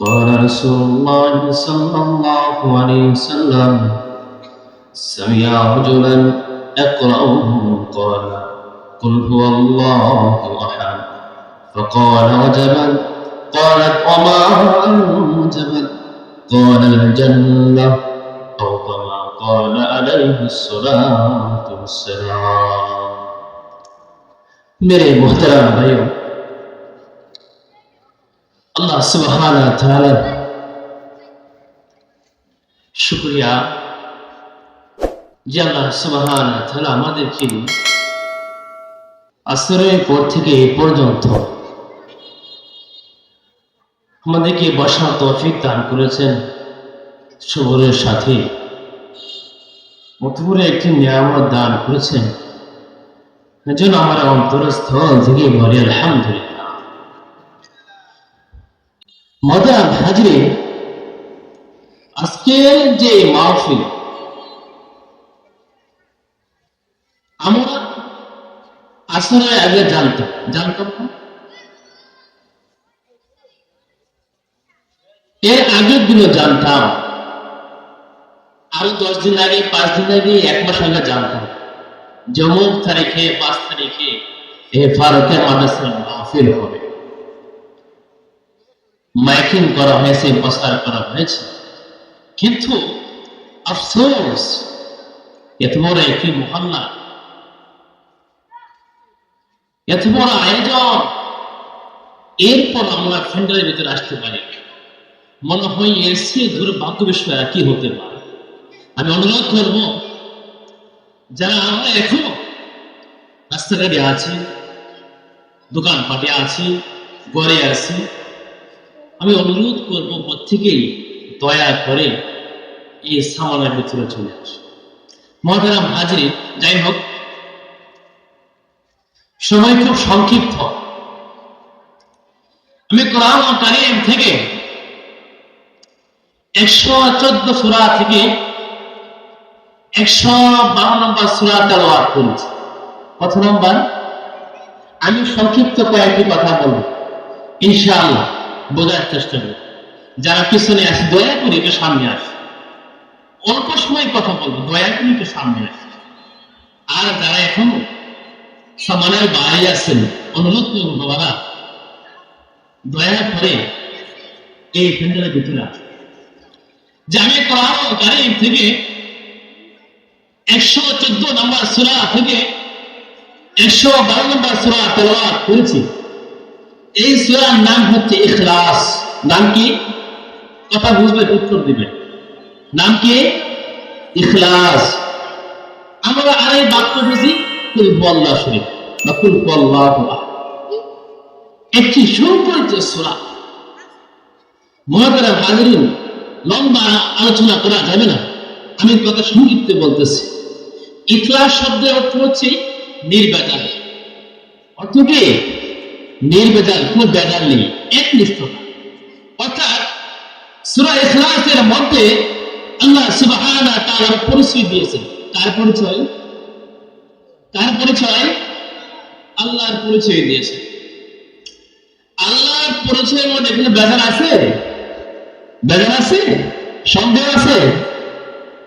قال رسول الله صلى الله عليه وسلم سمع رجلا اقرأه قال قل هو الله أحد فقال وجبا قالت وما هو الجبل قال الجنة أو كما قال عليه الصلاة والسلام میرے محترم بھائیوں আল্লাহ সুবহান শুকরিয়া যে আল্লাহ সুবহান আমাদেরকে আসরের পর থেকে এই পর্যন্ত আমাদেরকে বসার তৌফিক দান করেছেন। সবরের সাথে অতপুরে একটি নিয়ামত দান করেছেন। এজন্য আমার অন্তরস্থল থেকে বলে, আলহামদুলিল্লাহ। মদান হাজরে আজকের যে মাহফিল, আমরা আসলে আগে জানতাম। জানতাম এর আগের দিনও জানতাম। আরও দশ দিন আগে, পাঁচ দিন আগে, এক মাস আগে জানতাম। যেমন তারিখে, পাঁচ তারিখে এ ফারুকের মাদ্রাসার মাহফিল হবে। মাইকিং করা হয়েছে প্রচার করা হয়েছে। কিন্তু আফসোস, এত বড় একটি মহল্লা, এত বড় আয়োজন, এরপর আমরা ফ্যান্ডারের ভিতরে আসতে পারি। মনে হয় এর চেয়ে দুর্ভাগ্য বিষয় কি হতে পারে। আমি অনুরোধ করব, যারা আমরা এখনও রাস্তাঘাটে আছি, দোকানপাটে আছি, ঘরে আছি আমি অনুরোধ করব প্রত্যেকেই দয়া করে এই সামানের ভিতরে চলে আসে। মহাতারাম হাজির যাই হোক, সময় খুব সংক্ষিপ্ত। আমি কোরআন কারিম থেকে একশো চোদ্দ সুরা থেকে একশো বারো নম্বর সুরা তেলাওয়াত করেছি। কত নম্বর? আমি সংক্ষিপ্ত কয়েকটি কথা বলব, ইনশাআল্লাহ। বোঝার চেষ্টা করি। যারা পিছনে আছে দয়া করে একটু সামনে আসে। অল্প সময় কথা বলব, দয়া করে একটু সামনে আসে। আর যারা এখনও সমানের বাইরে আছেন, অনুরোধ করব, বাবারা, দয়া করে এই প্যান্ডেলের ভিতরে আসে যে আমি কোরআন থেকে একশো চোদ্দ নম্বর সুরা থেকে একশো বারো নম্বর সুরা করেছি। এই সুরার নাম হচ্ছে ইখলাস। নাম কি? কথা বুঝবেন উত্তর দিবেন নাম কি? ইখলাস। আমরা আর এই বাক্য বুঝি কুল বল্লা শরীফ বা কুল বল্লাহ একটি সুরা। লম্বা আলোচনা করা যাবে না। আমি কথা সংক্ষিপ্তে বলতেছি। ইখলাস শব্দের অর্থ হচ্ছে নির্বাচন। অর্থ কি? নির্বেজাল কোন বেজাল নেই একনিষ্ঠতা অর্থাৎ সূরা ইখলাসের মধ্যে আল্লাহ সুবহানাহু তাআলার পরিচয় দিয়েছেন। কার পরিচয়? কার পরিচয়? আল্লাহর পরিচয় দিয়েছে আল্লাহর পরিচয়ের মধ্যে কোনো বেজাল আছে? বেজাল আছে? সন্দেহ আছে?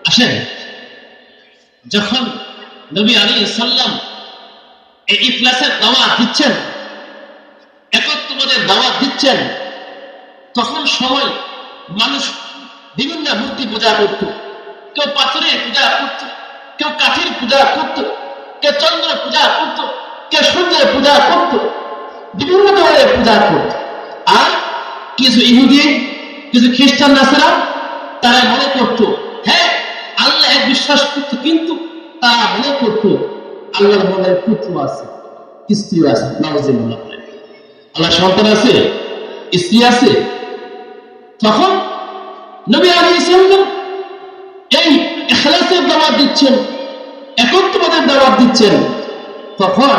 আসেন। যখন নবী আলী সাল্লাম এই ইফলাসের দাওয়াত দিচ্ছেন দাওয়াত দিচ্ছেন, তখন সময় মানুষ বিভিন্ন মূর্তি পূজা করত। কেউ পাথরের পূজা করত, কেউ কাঠের পূজা করত, কেউ চন্দ্র পূজা করত, কেউ সূর্যের পূজা করত, বিভিন্ন ধরনের পূজা করত। আর কিছু ইহুদি, কিছু খ্রিস্টান নাসারা, তারা মনে করত হ্যাঁ আল্লাহ এক বিশ্বাস করত, কিন্তু তারা মনে করত, আল্লাহর মনের পুত্র আছে, স্ত্রী আছে বলে। আল্লাহ সন্তান আছে, স্ত্রী আছে। তখন নবী আলী ইসলাম এই এখলাসের দাওয়াত দিচ্ছেন একত্রবাদের দাওয়াত দিচ্ছেন। তখন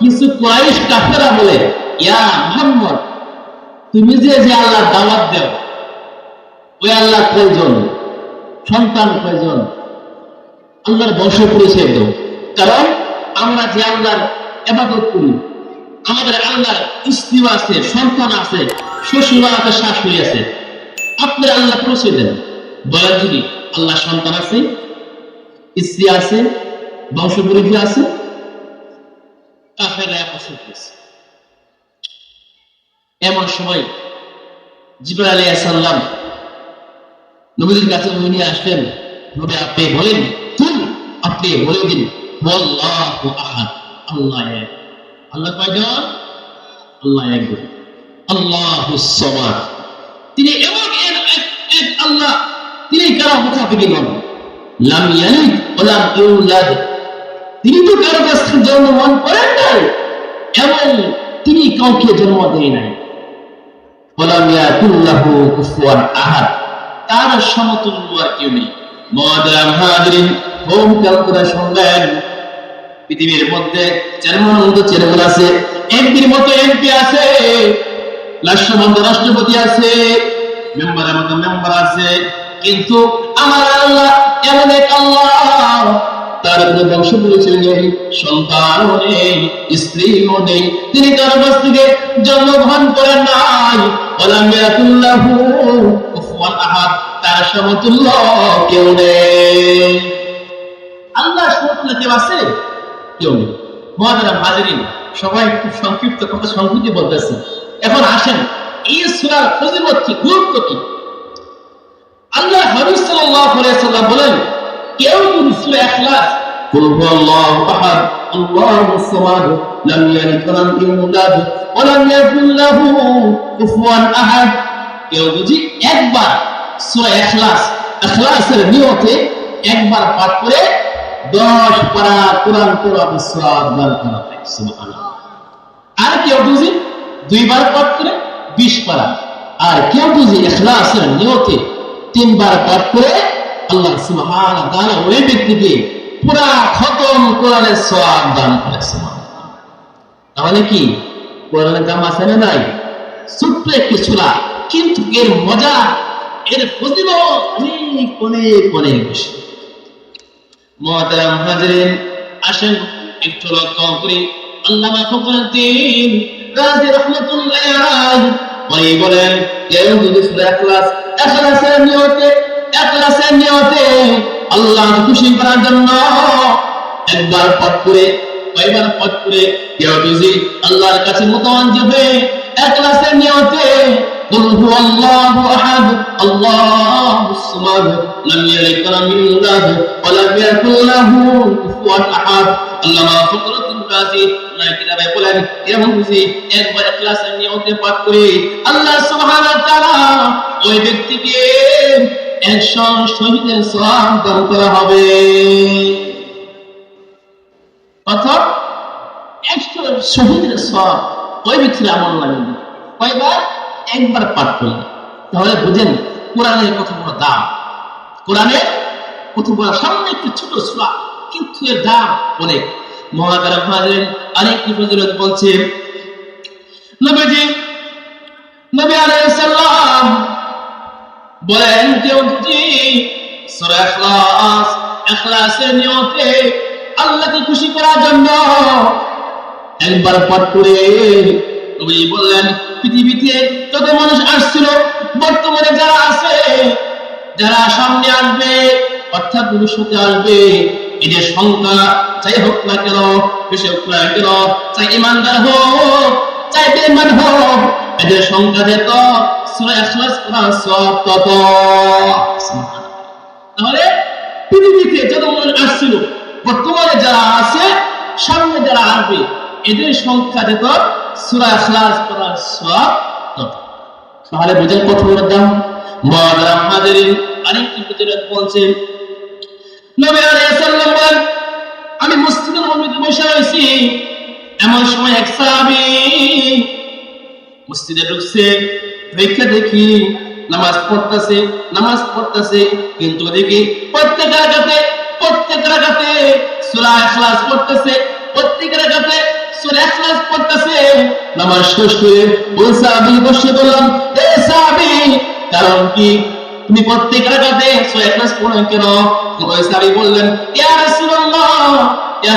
কিছু কোরাইশ কাফেরা বলে, ইয়া মোহাম্মদ, তুমি যে যে আল্লাহ দাওয়াত দেও, ওই আল্লাহ কয়জন? সন্তান কয়জন? আল্লাহর বংশ পরিচয় দেও। কারণ আমরা যে আল্লাহর এবাদত করি আমাদের আল্লাহ স্ত্রী আছে, সন্তান আছে শ্বশুর আছে, শাশুড়ি আছে। আপনার আল্লাহ পরিচয় দেন। বলেন যদি আল্লাহ সন্তান আছে, স্ত্রী আছে আছে কাফেররা অপছন্দ করেছে এমন সময় জিবর আলী সাল্লাম নবীদের কাছে উনি আসলেন, নবী, আপনি বলেন আপনি বলে দিন। আল্লাহু আল্লাহ আল্লাহ কয়জন? আল্লাহ একজন। আল্লাহু তিনি এক আল্লাহ, তিনি কারও মুখাপেক্ষি নন। লাম ইয়ালিদ ইউলাদ। তিনি তো কারও কাছ থেকে জন্মগ্রহণ করেন নাই। এবং তিনি কাউকে জন্ম দেয় নাই। ওয়ালাম ইয়াকুল্লাহু কুফুয়ান আহাদ। তার সমতুল্য আর কেউ নেই। মহাদারাম হাজরিন হোম ক্যালকুলা শুনলেন পৃথিবীর মধ্যে চেয়ারম্যান মতো চেয়ারম্যান আছে, এমপির মতো এমপি আছে রাষ্ট্রমন্ত্রী রাষ্ট্রপতি আছে, মেম্বারের মতো মেম্বার আছে, কিন্তু আমার আল্লাহ এমন এক আল্লাহ, তার বংশ নেই, সন্তানও নেই, স্ত্রীও নেই, তিনি কাছ থেকে জন্মগ্রহণ করেন নাই। ওলাম কুফুয়ান আহাদ, তার সমতুল্য কেউ নেই। আল্লাহ সমতুল্য কেউ আছে? কেউ নেই মহাদারাম হাজারিন সবাই খুব সংক্ষিপ্ত কথা সংক্ষিপ্ত বলতেছে। এখন আসেন, এই সুরার ফজিলত কি, গুরুত্ব কি? আল্লাহ হাবিব সাল্লাল্লাহু আলাইহি সাল্লাম বলেন, কেউ ইখলাস কুল হুয়াল্লাহু আহাদ, আল্লাহু সামাদ, লাম ইয়ালিদ ইউলাদ ইয়াকুল লাহু কুফুয়ান আহাদ। কেউ যদি একবার ইখলাস ইখলাসের নিয়তে একবার পাঠ করে 10 পারা কোরআন দান করা আর কেউ দুইবার পাঠ করে বিশ পারা। আর কেউ বুঝি নিয়তে তিনবার পাঠ করে আল্লাহ সুবহান তাআলা ওই ব্যক্তিকে পুরা খতম কোরআনের সওয়াব দান করে। তাহলে কি? কোরআনের দাম আছে না নাই? ছোট্ট একটি ছোলা। কিন্তু এর মজা, এর ফজিলত অনেক অনেক অনেক বেশি। মহাতারাম হাজরিন আসেন একটু আল্লাহ খুশি করার জন্য একবার পাঠ করে কয়বার পাঠ করে কেউ যদি আল্লাহর কাছে মুতাওয়াজ্জিহ হয়ে ইখলাসের নিয়তে قل هو الله احد الله الصمد لم يلد ولم يولد ولم يكن له كفوا احد আল্লামা ফখরুদ্দিন রাজি ওনার কিতাবে বলেন এরকম বুঝি একবার ইখলাসের নিয়তে পাঠ করে আল্লাহ সুবহানাহু ওয়া তাআলা ওই ব্যক্তিকে একশো শহীদের সওয়াব দান করা হবে অর্থাৎ একশো শহীদের সওয়াব ওই ব্যক্তির আমল লাগবে কয়বার একবার পাঠ করলে তাহলে বুঝেন, কোরআনের কত বড় দাম। কোরআনের কত বড়, সামনে একটি ছোট সুরা, কিন্তু এর দাম অনেক। ফজিলত বলছে, নবীজি, নবী বলেন, কেউ আল্লাহকে খুশি করার জন্য একবার পাঠ করে বললেন, পৃথিবীতে যত মানুষ আসছিল, বর্তমানে যারা আছে, যারা সামনে আসবে, অর্থাৎ ভবিষ্যতে আসবে, এদের সংখ্যা চাই হোক না কেন, বেশি হোক না কেন, চাই ইমানদার হোক, চাই বেমান হোক, এদের সংখ্যা যেত তাহলে পৃথিবীতে যত মানুষ আসছিল, বর্তমানে যারা আছে, সামনে যারা আসবে এদের সংখ্যা যেত সূরা করার সওয়াব তত তাহলে বুঝেন কত বড় দাম মাদারাম হাজিরিন আরেকটি ফজিলত বলছেন আমি মসজিদের মধ্যে বসে রয়েছি। এমন সময় এক সাহাবী মসজিদে ঢুকছে, দেখে দেখি নামাজ পড়তেছে নামাজ পড়তেছে, কিন্তু দেখি প্রত্যেক রাকাতে প্রত্যেক রাকাতে সূরা ইখলাস পড়তেছে প্রত্যেক রাকাতে কারণ কি? তুমি আমি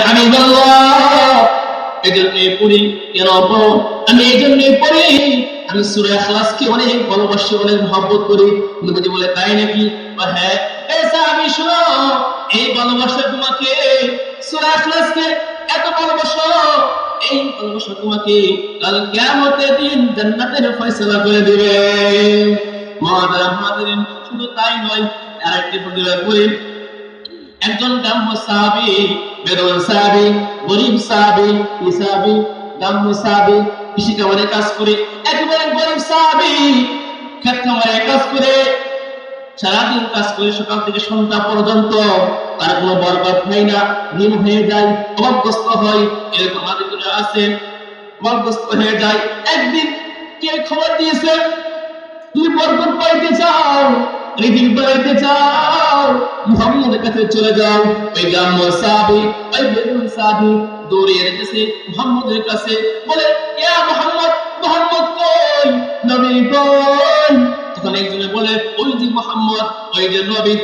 আমি বলে, তাই নাকি? হ্যাঁ। সাহাবী, শোনো, এই ভালোবাসা তোমাকে এত ভালোবাসো এই ভালোবাসা তোমাকে কাল দিন জান্নাতের ফয়সালা করে দিবে। শুধু তাই নয়, আরেকটি একজন গ্রাম্য সাহাবি বেদন সাহাবি, গরিব সাহাবি ইসাবি গ্রাম্য সাহাবি কৃষি খামারে কাজ করে, একেবারে গরিব সাহাবি ক্ষেত খামারে কাজ করে সারাদিন কাজ করে সকাল থেকে সন্ধ্যা পর্যন্ত তার কোনো বরবাদ হয় না ঋণ হয়ে যায় অভাবগ্রস্ত হয়। এরকম আমাদের আছে অভাবগ্রস্ত হয়ে যায়। একদিন কে খবর দিয়েছে? তুমি বরকত পাইতে চাও একজনে বলে, ওই যে মুহাম্মদ, ওই যে নবী।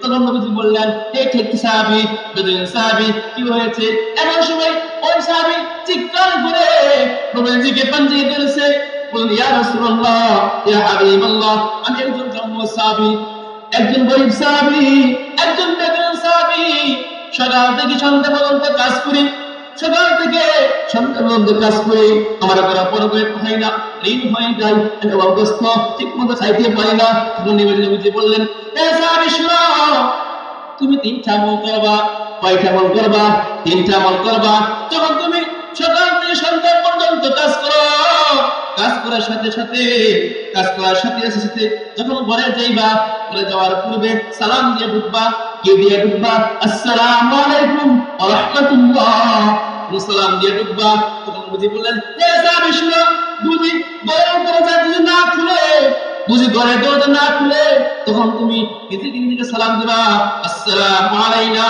তখন নবীজি বললেন হে সাহাবি? বেদুন সাহাবি, কি হয়েছে? এমন সময় ওই সাহাবি চিৎকার করে নবীজিকে পাঞ্জিয়ে দিয়েছে বললেন ইয়া রাসূলুল্লাহ, ইয়া হাবিবাল্লাহ, আমি একজন সাহাবী, একজন গরিব সাহাবী, একজন বেদুইন সাহাবী। সকাল থেকে সন্ধ্যা পর্যন্ত কাজ করি সকাল থেকে পর্যন্ত কাজ করি, আমার করা পরবে হয় না, ঋণ হয়ে যায় আমি অবস্থ ঠিক মতো খাইতে পারি না। তখন নিবেদিত বুঝে বললেন তুমি তিনটা আমল করবা, কয়টা আমল করবা, তিনটা আমল করবা, যখন তুমি সকাল থেকে সন্ধ্যা পর্যন্ত কাজ করো, কাজ করার সাথে সাথে, কাজ করার সাথে সাথে, যখন ঘরে যাইবা, ঘরে যাওয়ার পূর্বে সালাম দিয়ে ঢুকবা কি দিয়ে ঢুকবা আসসালামু আলাইকুম ওয়া রাহমাতুল্লাহ। সালাম দিয়ে ঢুকবা, তখন বুঝি বললেন হে সাহাবী বুঝি বড় দরজা যদি না খুলে, বুঝি ঘরের দরজা না খুলে, তখন তুমি নিজে নিজেকে সালাম দিবা, আসসালামু আলাইনা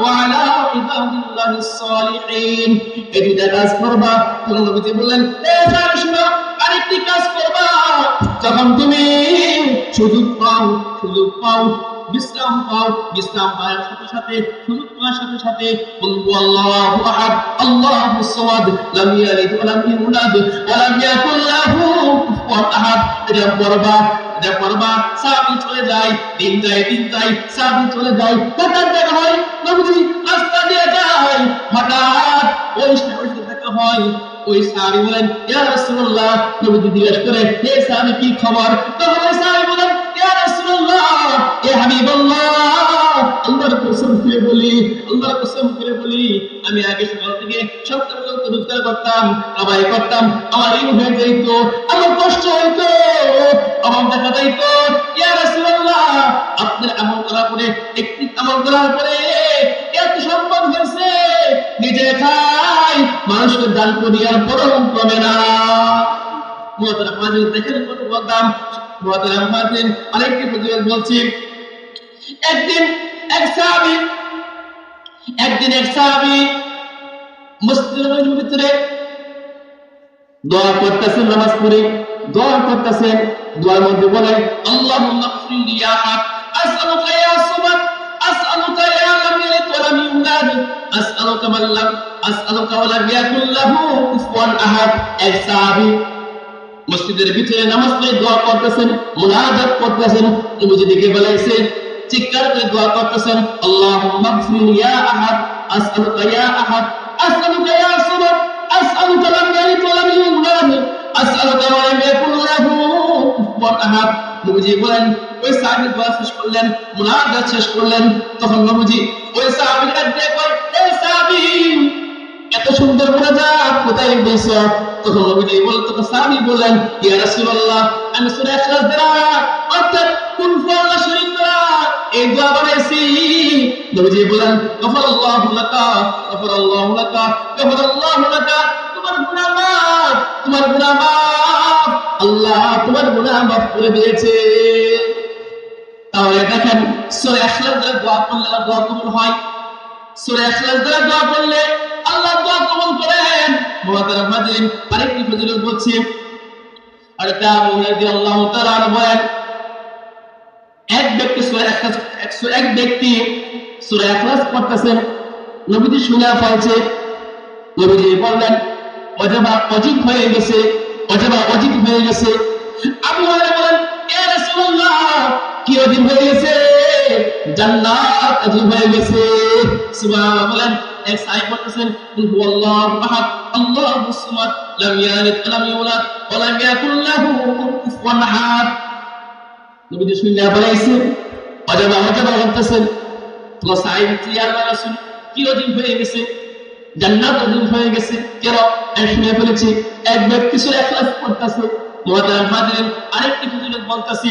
ওয়া আলা ইবাদিল্লাহিস সালিহিন। এই দুইটা কাজ করবা, তখন নবীজি বললেন, এ সাহাবী আরেকটি কাজ করবা। যখন তুমি সুযোগ পাও সুযোগ পাও বিশ্রাম পাও, বিশ্রাম পাওয়ার সাথে সাথে, সুযোগ পাওয়ার সাথে সাথে, বলব আল্লাহু আহাদ, আল্লাহু সামাদ, লাম ইয়ালিদ ওয়া লাম ইউলাদ ওয়া লাম ইয়াকুল লাহু কুফুয়ান আহাদ। এটা পড়বা এটা পড়বা সাবি চলে যায়, দিন যায় দিন যায় সাবি চলে যায়। হঠাৎ দেখা হয়, নবীজি রাস্তা দিয়ে যায় হঠাৎ ওই সময় দেখা হয়। ওই সাহাবী বলেন, ইয়া রাসূলুল্লাহ, নবীজি জিজ্ঞেস করে, হে সাহাবী কি খবর? তখন ওই এ হাবিবাল্লাহ, আল্লাহর কসম করে বলি, আল্লাহর কসম করে বলি, আমি আগে সকাল থেকে সপ্তাহ পর্যন্ত রোজগার করতাম কামাই করতাম, আমার ঋণ হয়ে যাইতো, আমার কষ্ট হইতো, আমার দেখা যাইতো আপনার আমল করার পরে, একটি আমল করার পরে, এত সম্পদ হয়েছে, নিজে খাই, মানুষকে দান করি আর পরম কমে না দেখেন কত বলতাম আরেকটি প্রতিবাদ বলছি। একদিন এক সাহাবি, একদিন এক সাহাবি মসজিদের ভিতরে দোয়া করতেছেন, নামাজ পড়ে দোয়া করতেছেন। দোয়ার মধ্যে বলে, আল্লাহুম্মা গফির ইয়া আহাদ, আসআলুকা ইয়া সামাদ আসআলুকা ইয়া লাম ইয়ালিদ ওয়া লাম ইউলাদ, আসআলুকা মান লাম, আসআলুকা ওয়া লাম ইয়াকুল লাহু কুফুয়ান আহাদ। এক সাহাবী মসজিদের ভিতরে নামাজ পড়ে দোয়া করতেছেন, মুনাজাত করতেছেন, নবীজি দিকে বলেছে, চিৎকার করে দোয়া করতেছেন, আল্লাহুম্মা গফির ইয়া আহাদ, আসআলুকা ইয়া আহাদ, আসআলুকা ইয়া সামাদ আসআলুকা লাম ইয়ালিদ ওয়া লাম ইউলাদ, আসআলুকা ওয়া লাহু কুফুয়ান আহাদ। নবীজি বলেন, ওই সাহাবী দোয়া শেষ করলেন, মুনাজাত শেষ করলেন। তখন নবীজি, ওই সাহাবীর কাছে কয় এই সাহাবী, এত সুন্দর মোনাজাত কোথায় পেয়েছ? তখন নবীজি বলেন সাহাবী বললেন রাসূলুল্লাহ, আমি সূরা ইখলাস দ্বারা, অর্থাৎ কুল ফাল্লা শরীফ দ্বারা এই দোয়া বানাইছি। নবীজি বলেন গফরাল্লাহু লাকা গফরাল্লাহু লাকা গফরাল্লাহু লাকা, তোমার গুনাহ মাফ, তোমার গুনাহ মাফ, আল্লাহ করে তাহলে দেখেন, সূরা করলে আল্লাহ করেন। মুহাতারাম হাজিরিন আরেকটি ফজিলত বলছি আর তা রাদিয়াল্লাহু তাআলা অজবা হয়ে গেছে, অজবা অজিব হয়ে গেছে। আবু হুরায়রা কি অজিব হয়ে গেছে? জান্নাত অজিব হয়ে গেছে। সুবহানাল্লাহ এক সাহেব বলতেছেন, কুল হুয়াল্লাহু আহাদ আল্লাহুস সামাদ, লাম ইয়ালিদ ওয়া ইউলাদ ওয়া ইয়াকুল লাহু কুফুয়ান আহাদ। নবীজি শুনলে বলাইছে অজবা অজবা বলতেছেন তো সাহেব ইয়া রাসূল? কি অজিব হয়ে গেছে? জান্নাত অধীন হয়ে গেছে? কেন? আমি শুনে ফেলেছি, এক ব্যক্তি সুরে এখলাস পড়তেছে মহাতারাম হাজিরেন আরেকটি হুজুরে বলতেছে